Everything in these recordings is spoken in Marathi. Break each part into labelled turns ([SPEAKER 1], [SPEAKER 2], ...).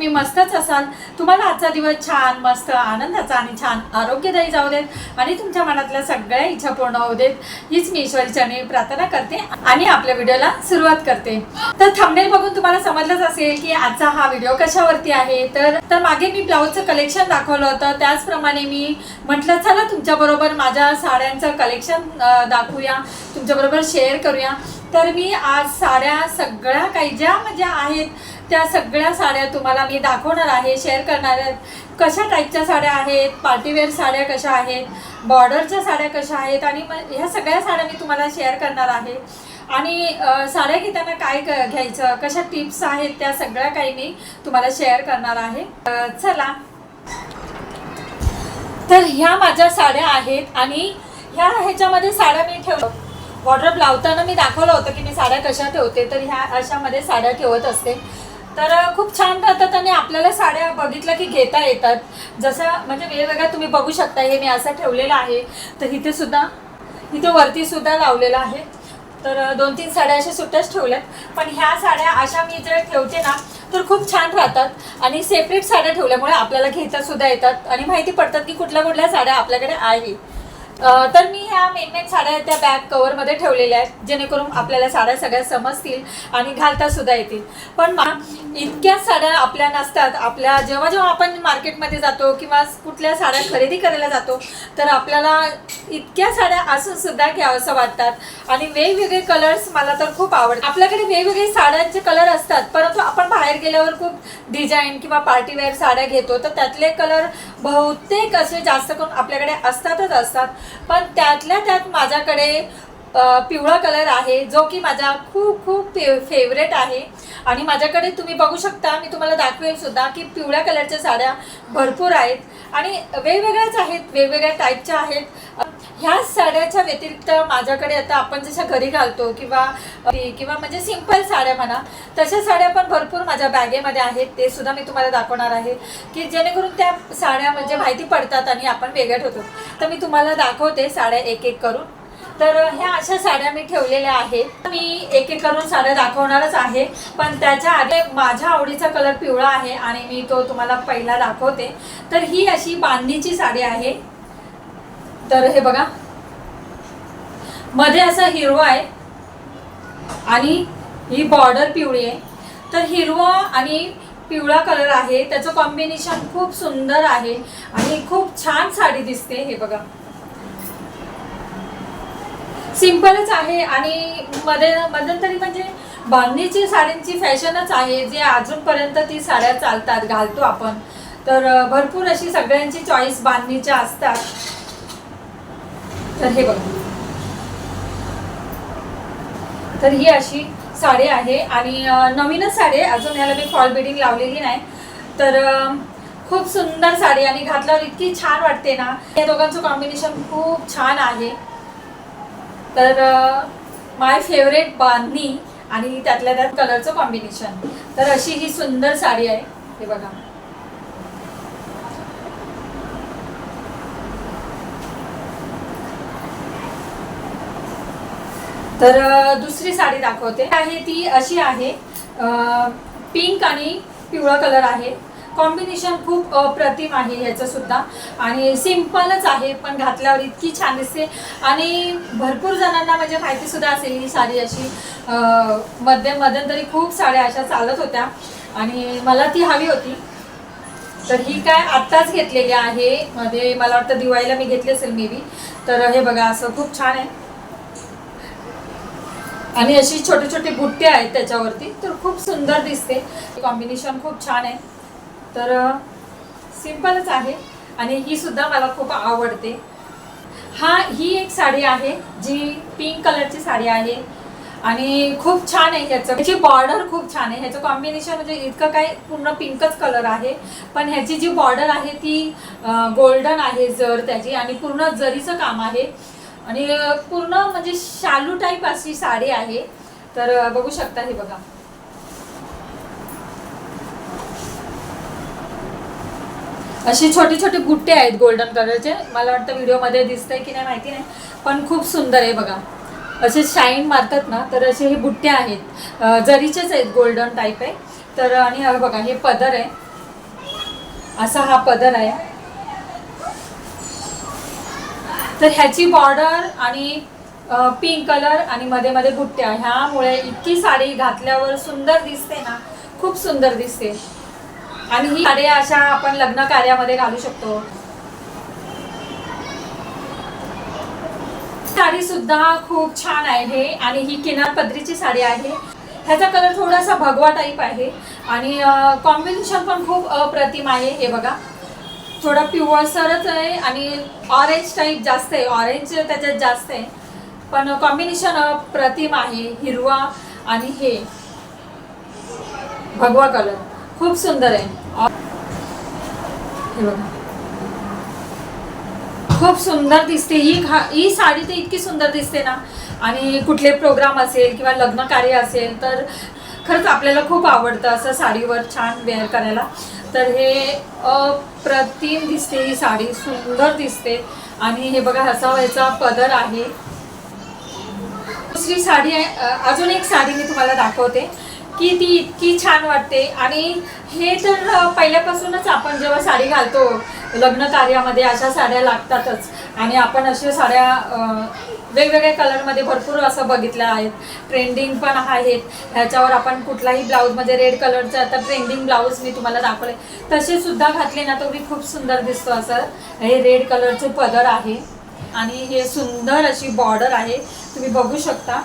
[SPEAKER 1] तुम्ही मस्तच असाल. तुम्हाला आजचा दिवस छान मस्त आनंदाचा आणि छान आरोग्यदायी जाऊ देत आणि तुमच्या मनातल्या सगळ्या इच्छा पूर्ण होऊ देत. हीच मी ईश्वरीच्याने प्रार्थना करते आणि आपल्या व्हिडिओला सुरुवात करते. तर थंबनेल बघून तुम्हाला समजलंच असेल की आजचा हा व्हिडिओ कशावरती आहे. तर तर मागे मी ब्लाऊजचं कलेक्शन दाखवलं होतं. त्याचप्रमाणे मी म्हटलं चला तुमच्याबरोबर माझ्या साड्यांचं कलेक्शन दाखवूया. तुमच्याबरोबर शेअर करूया. तर मी आज साड्या सगळ्या काही ज्या म्हणजे आहेत त्या सगळ्या साड्या तुम्हाला मी दाखवणार आहे शेअर करणार आहे. कशा टाईपच्या साड्या आहेत पार्टीवेअर साड्या कशा आहेत बॉर्डरच्या साड्या कशा आहेत आणि मग ह्या सगळ्या साड्या मी तुम्हाला शेअर करणार आहे. आणि साड्या घेताना काय क- घ्यायचं कशा टिप्स आहेत त्या सगळ्या काही मी तुम्हाला शेअर करणार आहे. चला. तर ह्या माझ्या साड्या आहेत आणि ह्या ह्याच्यामध्ये साड्या मी ठेव वॉर्डरोब लावताना मी दाखवलं होतं की मी साड्या कशा ठेवते तर ह्या अशामध्ये साड्या ठेवत असते. तर खूप छान राहतात आणि आपल्याला साड्या बघितल्या की घेता येतात. जसं म्हणजे वेगवेगळ्या तुम्ही बघू शकता हे मी असं ठेवलेलं आहे. तर इथे सुद्धा इथे वरती सुद्धा लावलेलं आहे. तर दोन तीन साड्या अशा सुट्ट्याच ठेवल्यात. पण ह्या साड्या अशा मी जर ठेवते ना तर खूप छान राहतात. आणि सेपरेट साड्या ठेवल्यामुळे आपल्याला घेता सुद्धा येतात. आणि माहिती पडतात की कुठल्या कुठल्या साड्या आपल्याकडे आहे. तर मी ह्या मेन मेन साड्या त्या बॅग कवरमध्ये ठेवलेल्या आहेत जेणेकरून आपल्याला साड्या सगळ्या समजतील आणि घालता सुद्धा येतील. पण इतक्या साड्या आपल्या नसतात आपल्या जेव्हा जेव्हा आपण मार्केटमध्ये जातो किंवा कुठल्या साड्या खरेदी करायला जातो तर आपल्याला इतक्या साड्या असून सुद्धा घ्यावंसं वाटतात. आणि वेगवेगळे कलर्स मला तर खूप आवडतात. आपल्याकडे वेगवेगळे साड्यांचे कलर असतात परंतु आपण बाहेर गेल्यावर खूप डिझाईन किंवा पार्टीवेअर साड्या घेतो तर त्यातले कलर बहुतेक असे जास्त करून आपल्याकडे असतातच असतात. पण त्यातल्या त्यात माझ्याकडे पिवळा कलर आहे जो की माझा खूप खूप फे फेवरेट आहे. आणि माझ्याकडे तुम्ही बघू शकता मी तुम्हाला दाखवेल सुद्धा की पिवळ्या कलरच्या साड्या भरपूर आहेत. आणि वेगवेगळ्याच आहेत वेगवेगळ्या टाईपच्या आहेत. ह्या साड्याच्या व्यतिरिक्त माझ्याकडे आता आपण जशा घरी घालतो किंवा किंवा म्हणजे सिंपल साड्या म्हणा तशा साड्या पण भरपूर माझ्या बॅगेमध्ये आहेत. ते सुद्धा मी तुम्हाला दाखवणार आहे की जेणेकरून त्या साड्या म्हणजे माहिती पडतात आणि आपण वेगळ्या ठेवतो. तर मी तुम्हाला दाखवते साड्या एक एक करून. तर ह्या अशा साड्या मी ठेवलेल्या आहेत. मी एक एक करून साड्या दाखवणारच आहे. पण त्याच्या आधी माझ्या आवडीचा कलर पिवळा आहे आणि मी तो तुम्हाला पहिला दाखवते. तर ही अशी बांधणीची साडी आहे. तर हे बघा. मध्ये असा हिरवा आहे आणि ही बॉर्डर पिवळी आहे. तर हिरवा आणि पिवळा कलर आहे. त्याचं कॉम्बिनेशन खूप सुंदर आहे आणि खूप छान साडी दिसते हे बघा. सिंपलच आहे आणि मध्ये मध्यंतरी म्हणजे बांधणीची साड्यांची फॅशनच आहे. जे अजूनपर्यंत ती साड्या चालतात घालतो आपण. तर भरपूर अशी सगळ्यांची चॉईस बांधणीच्या असतात. तर हे बघा. तर ही अशी साडी आहे आणि नवीनच साडी आहे. अजून याला मी फॉल बिडिंग लावलेली नाही. तर खूप सुंदर साडी आणि घातल्यावर इतकी छान वाटते ना. या दोघांचं कॉम्बिनेशन खूप छान आहे. तर माय फेवरेट बांधणी आणि त्यातल्या त्यात कलरचं कॉम्बिनेशन तर अशी ही सुंदर साडी आहे. हे बघा. तर दुसरी साडी दाखवते. आहे ती अशी आहे. पिंक आणि पिवळा कलर आहे. कॉम्बिनेशन खूप अप्रतिम आहे याचं सुद्धा. आणि सिम्पलच आहे पण घातल्यावर इतकी छान दिसते. आणि भरपूर जणांना म्हणजे माहिती सुद्धा असेल ही साडी अशी. अ, मध्ये मध्यंतरी खूप साड्या अशा चालत होत्या. आणि मला ती हवी होती. तर ही काय आत्ताच घेतलेली आहे. मध्ये मला वाटतं दिवाळीला मी घेतली असेल मे बी तर हे बघा असं खूप छान आहे. आणि अशी छोटे छोटे बुट्टे आहेत त्याच्यावरती तर खूप सुंदर दिसते. कॉम्बिनेशन खूप छान आहे. तर सिम्पलच आहे आणि ही सुद्धा मला खूप आवडते. हा ही एक साडी आहे जी पिंक कलरची साडी आहे आणि खूप छान आहे ह्याचं. ह्याची बॉर्डर खूप छान आहे. ह्याचं कॉम्बिनेशन म्हणजे इतकं काय पूर्ण पिंकच कलर आहे पण ह्याची जी बॉर्डर आहे ती गोल्डन आहे जर त्याची आणि पूर्ण जरीचं काम आहे आणि पूर्ण म्हणजे शालू टाईप अशी साडी आहे. तर बघू शकता हे बघा. असे छोटे छोटे बुट्टे आहेत गोल्डन कलरचे मला वाटतं व्हिडिओमध्ये दिसतंय की नाही माहिती नाही पण खूप सुंदर आहे बघा. असे शाईन मारतात ना तर असे हे बुट्टे आहेत. जरीचेच आहेत गोल्डन टाईप आहे. तर आणि बघा हे पदर आहे. असा हा पदर आहे. तर ह्याची बॉर्डर आणि पिंक कलर आणि मध्ये मध्ये बुट्ट्या ह्यामुळे इतकी साडी घातल्यावर सुंदर दिसते ना खूप सुंदर दिसते. आणि ही साडी अशा आपण लग्न कार्यामध्ये घालू शकतो. साडी सुद्धा खूप छान आहे आणि ही किनार पदरीची साडी आहे. ह्याचा कलर थोडासा भगवा टाईप आहे आणि कॉम्बिनेशन पण खूप अप्रतिम आहे हे बघा. थोडा पिवळसरच आहे आणि ऑरेंज टाईप जास्त आहे. ऑरेंज त्याच्यात जास्त आहे. पण कॉम्बिनेशन प्रतिम आहे हिरवा आणि हे. भगवा कलर खूप सुंदर आहे. हे बघा. खूप सुंदर दिसते. ही घा ही साडी तर इतकी सुंदर दिसते ना. आणि कुठले प्रोग्राम असेल किंवा लग्न कार्य असेल तर खरंच आपल्याला खूप आवडतं असं साडीवर छान वेअर करायला. तर हे अप्रतिम दिसते ही साडी सुंदर दिसते. आणि हे बघा असा व्हायचा पदर आहे. दुसरी साडी आहे अजून एक साडी मी तुम्हाला दाखवते की ती इतकी छान वाटते. आणि हे तर पहिल्यापासूनच आपण जेव्हा साडी घालतो लग्न कार्यामध्ये अशा साड्या लागतातच. आणि आपण अशा साड्या वेगवेगळ्या कलरमध्ये भरपूर असं बघितलं आहेत ट्रेंडिंग पण आहेत. ह्याच्यावर आपण कुठलाही ब्लाऊज म्हणजे रेड कलरचं आता ट्रेंडिंग ब्लाऊज मी तुम्हाला दाखवले तसे सुद्धा घातले ना तो मी खूप सुंदर दिसतो असं. हे रेड कलरचे पदर आहे. आणि हे सुंदर अशी बॉर्डर आहे. तुम्ही बघू शकता.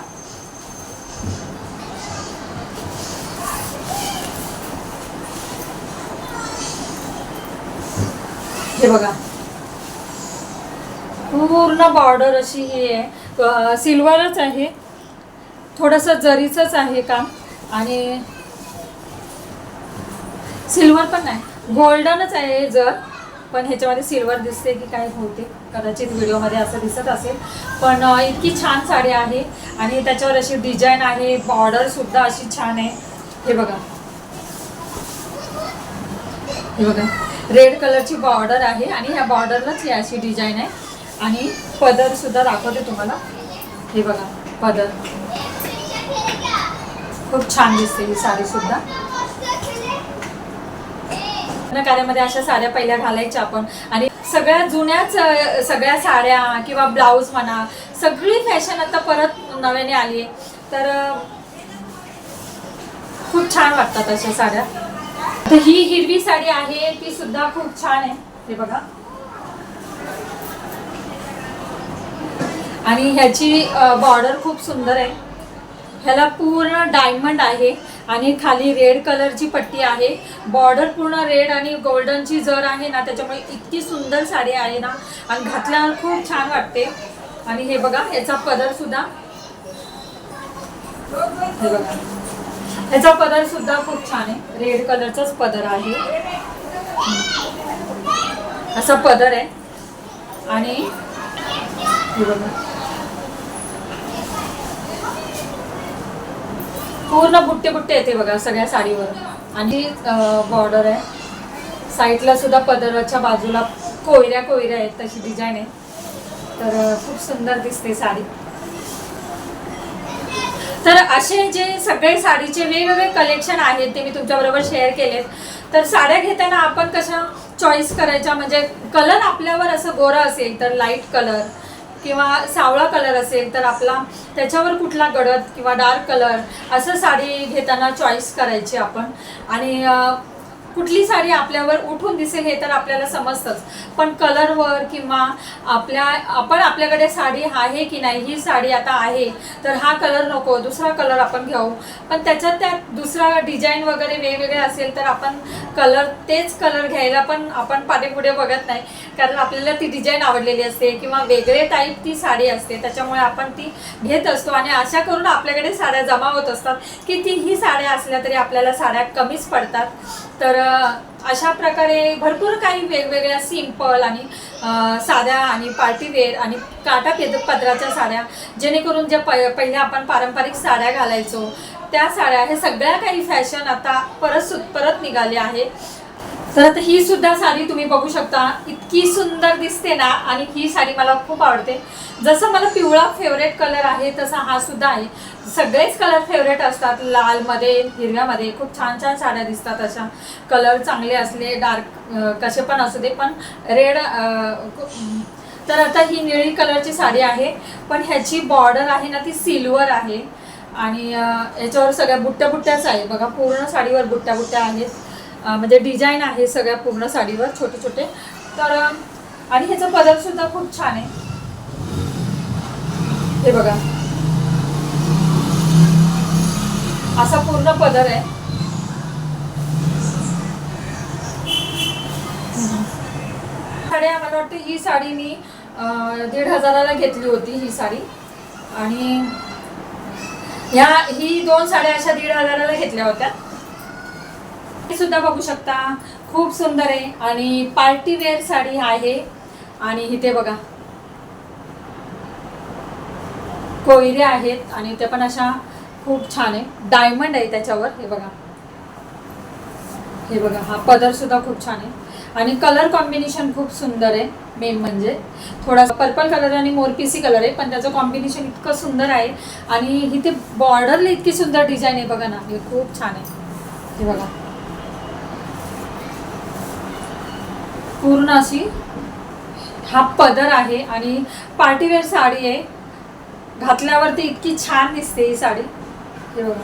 [SPEAKER 1] हे बघा. पूर्ण बॉर्डर अशी ही आहे. सिल्वरच आहे. थोडंसं जरीचंच आहे काम. आणि सिल्वर पण नाही. गोल्डनच आहे जर. पण ह्याच्यामध्ये सिल्वर दिसते की काय होते. कदाचित व्हिडिओमध्ये असं दिसत असेल. पण इतकी छान साडी आहे. आणि त्याच्यावर अशी डिझाईन आहे. बॉर्डरसुद्धा अशी छान आहे. हे बघा. हे बघा. रेड कलरची बॉर्डर आहे. आणि ह्या बॉर्डरलाच ही अशी डिझाईन आहे. आणि पदर सुद्धा दाखवते तुम्हाला. हे बघा पदर. खूप छान दिसते ही साडी सुद्धा. कार्यामध्ये अशा साड्या पहिल्या घालायच्या आपण. आणि सगळ्या जुन्याच सगळ्या साड्या किंवा ब्लाऊज म्हणा सगळी फॅशन आता परत नव्याने आली तर खूप छान वाटतात अशा साड्या. तर ही हिरवी साडी आहे ती सुद्धा खूप छान आहे. हे बघा. आणि ह्याची बॉर्डर खूप सुंदर आहे. ह्याला पूर्ण डायमंड आहे आणि खाली रेड कलरची पट्टी आहे. बॉर्डर पूर्ण रेड आणि गोल्डनची जर आहे ना त्याच्यामुळे इतकी सुंदर साडी आहे ना. आणि घातल्यावर खूप छान वाटते. आणि हे बघा ह्याचा पदर सुद्धा. हे बघा. ह्याचा पदर सुद्धा खूप छान आहे. रेड कलरचाच पदर आहे. असा पदर आहे. आणि हे बघा. पूर्ण बुट्टे बुट्टे येते बघा सगळ्या साडीवर. आणि बॉर्डर आहे. साईडला सुद्धा पदरच्या बाजूला कोयऱ्या कोयऱ्या आहेत तशी डिझाईन आहे. तर खूप सुंदर दिसते साडी. तर असे जे सगळे साडीचे वेगवेगळे कलेक्शन आहेत ते मी तुमच्याबरोबर शेअर केलेत. तर साड्या घेताना आपण कशा चॉईस करायच्या? म्हणजे कलर आपल्यावर असं गोरा असेल तर लाइट कलर किंवा सावळा कलर असेल तर आपला त्याच्यावर कुठला गडद किंवा डार्क कलर असं साडी घेताना चॉईस करायची आपण. आणि कुठली साडी आपल्यावर उठून दिसेल हे तर आपल्याला समजतंच. पण कलरवर किंवा आपल्या आपण आपल्याकडे साडी आहे की नाही ही साडी आता आहे तर हा कलर नको दुसरा कलर आपण घेऊ. पण त्याच्यात त्यात दुसरा डिझाईन वगैरे वेगवेगळे असेल तर आपण कलर तेच कलर घ्यायला पण आपण पाठीपुढे बघत नाही. कारण आपल्याला ती डिझाईन आवडलेली असते किंवा वेगळे टाईप ती साडी असते त्याच्यामुळे आपण ती घेत असतो. आणि अशा करून आपल्याकडे साड्या जमा होत असतात की ती ही साड्या असल्या तरी आपल्याला साड्या कमीच पडतात. तर अशा प्रकारे भरपूर काही वेगवेगळ्या सिंपल आणि साध्या आणि पार्टीवेअर आणि काटा पेद पदराच्या साड्या जेणेकरून ज्या प पहिल्या आपण पारंपरिक साड्या घालायचो त्या साड्या हे सगळ्या काही फॅशन आता परत सु परत निघाले आहे. तर आता ही सुद्धा साडी तुम्ही बघू शकता. इतकी सुंदर दिसते ना आणि ही साडी मला खूप आवडते. जसं मला पिवळा फेवरेट कलर आहे तसा हा सुद्धा आहे. सगळेच कलर फेवरेट असतात. लालमध्ये हिरव्यामध्ये खूप छान छान साड्या दिसतात अशा. कलर चांगले असले डार्क कसे पण असू दे पण रेड तर आता ही निळी कलरची साडी आहे. पण ह्याची बॉर्डर आहे ना ती सिल्वर आहे. आणि याच्यावर सगळ्या बुट्ट्या बुट्ट्याच आहे. बघा पूर्ण साडीवर बुट्ट्या बुट्ट्या आहेत. म्हणजे डिझाईन आहे सगळ्या पूर्ण साडीवर छोटे छोटे. तर आणि ह्याचा पदर सुद्धा खूप छान आहे. हे बघा. असा पूर्ण पदर आहे. साड्या मला वाटतं ही साडी मी दीड हजाराला घेतली होती ही साडी. आणि ह्या ही दोन साड्या अशा दीड हजाराला घेतल्या होत्या. साडी सुद्धा बघू शकता. खूप सुंदर आहे. आणि पार्टी वेअर साडी आहे. आणि इथे बघा. कोयरे आहेत आणि ते पण अशा खूप छान आहे. डायमंड आहे त्याच्यावर. हे बघा. हे बघा. हा पदर सुद्धा खूप छान आहे. आणि कलर कॉम्बिनेशन खूप सुंदर आहे. मेन म्हणजे. थोडासा पर्पल कलर आणि मोरपिसी कलर आहे. पण त्याचं कॉम्बिनेशन इतकं सुंदर आहे. आणि इथे बॉर्डरला इतकी सुंदर डिझाईन आहे. बघा ना. हे खूप छान आहे. हे बघा. पूर्ण अशी हा पदर आहे आणि पार्टीवेअर साडी आहे. घातल्यावरती इतकी छान दिसते ही साडी. हे बघा.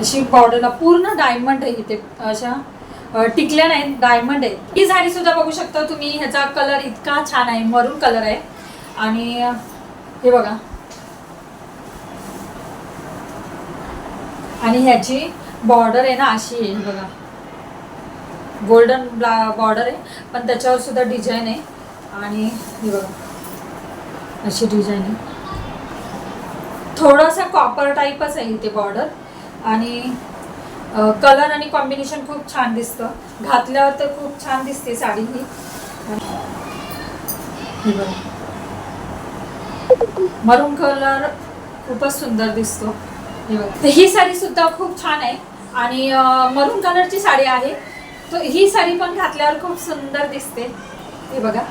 [SPEAKER 1] अशी बॉर्डरला पूर्ण डायमंड आहे इथे. अशा टिकल्या नाहीत डायमंड आहे ही साडी सुद्धा बघू शकता तुम्ही ह्याचा कलर इतका छान आहे मरून कलर आहे. आणि हे बघा. आणि ह्याची बॉर्डर आहे ना अशी आहे बघा. गोल्डन ब्ला बॉर्डर आहे पण त्याच्यावर सुद्धा डिझाईन आहे. आणि हे बघा अशी डिझाईन आहे. थोडासा कॉपर टाईपच आहे इथे बॉर्डर आणि कलर आणि कॉम्बिनेशन खूप छान दिसतं. घातल्यावर तर खूप छान दिसते साडी ही. हे बघा. मरून कलर खूपच सुंदर दिसतो. ही साडी सुद्धा खूप छान आहे. आणि मरून कलरची साडी आहे. तर ही साडी पण घातल्यावर खूप सुंदर दिसते. हे बघा.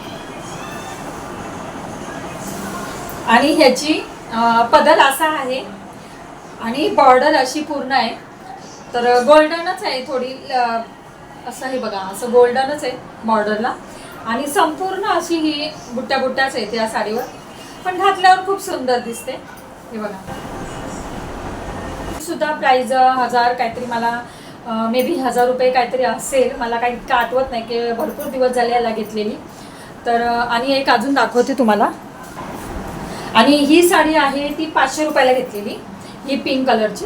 [SPEAKER 1] आणि ह्याची पदल पदर असा आहे. आणि बॉर्डर अशी पूर्ण आहे. तर गोल्डनच आहे थोडी असं हे बघा असं गोल्डनच आहे बॉर्डरला आणि संपूर्ण अशी ही बुट्ट्या बुट्ट्याच आहेत या साडीवर. पण घातल्यावर खूप सुंदर दिसते. हे बघा. सुद्धा प्राईज हजार काहीतरी मला मे बी हजार रुपये काहीतरी असेल. मला काही इतकं आठवत नाही की भरपूर दिवस झाले याला घेतलेली. तर आणि एक अजून दाखवते तुम्हाला. आणि ही साडी आहे ती पाचशे रुपयाला घेतलेली ही पिंक कलरची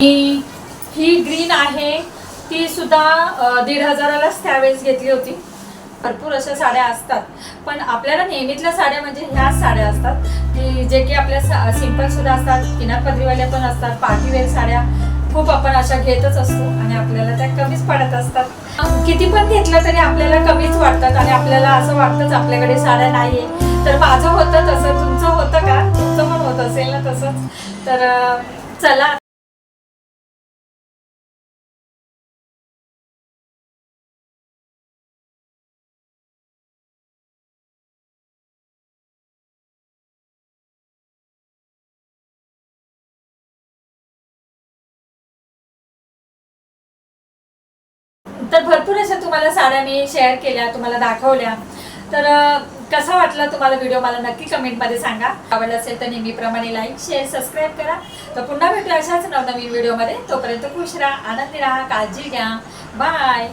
[SPEAKER 1] ही ही ग्रीन आहे. ती सुद्धा दीड हजारालाच त्यावेळेस घेतली होती. भरपूर अशा साड्या असतात. पण आपल्याला नेहमीतल्या साड्या म्हणजे ह्याच साड्या असतात. की जे की आपल्या सा सुद्धा असतात किनारपदरीवाल्या पण असतात पार्टीवेअर साड्या. अशा घेतच असतो आणि आपल्याला त्या कमीच पडत असतात. किती पण घेतलं तरी आपल्याला कमीच वाटतात आणि आपल्याला असं वाटतंच आपल्याकडे साड्या नाहीये. तर माझं होतं तसं तुमचं होतं का? तुमचं पण होत असेल ना तसंच. तर चला तर भरपूर अशा तुम्हाला साड्या मी शेअर केल्या तुम्हाला दाखवल्या. तर कसा वाटला तुम्हाला व्हिडिओ मला नक्की कमेंटमध्ये सांगा. आवडला असेल तर नेहमीप्रमाणे लाईक शेअर सबस्क्राईब करा. तर पुन्हा भेटू अशाच नवनवीन व्हिडिओमध्ये तोपर्यंत खुश राहा आनंदी राहा काळजी घ्या. बाय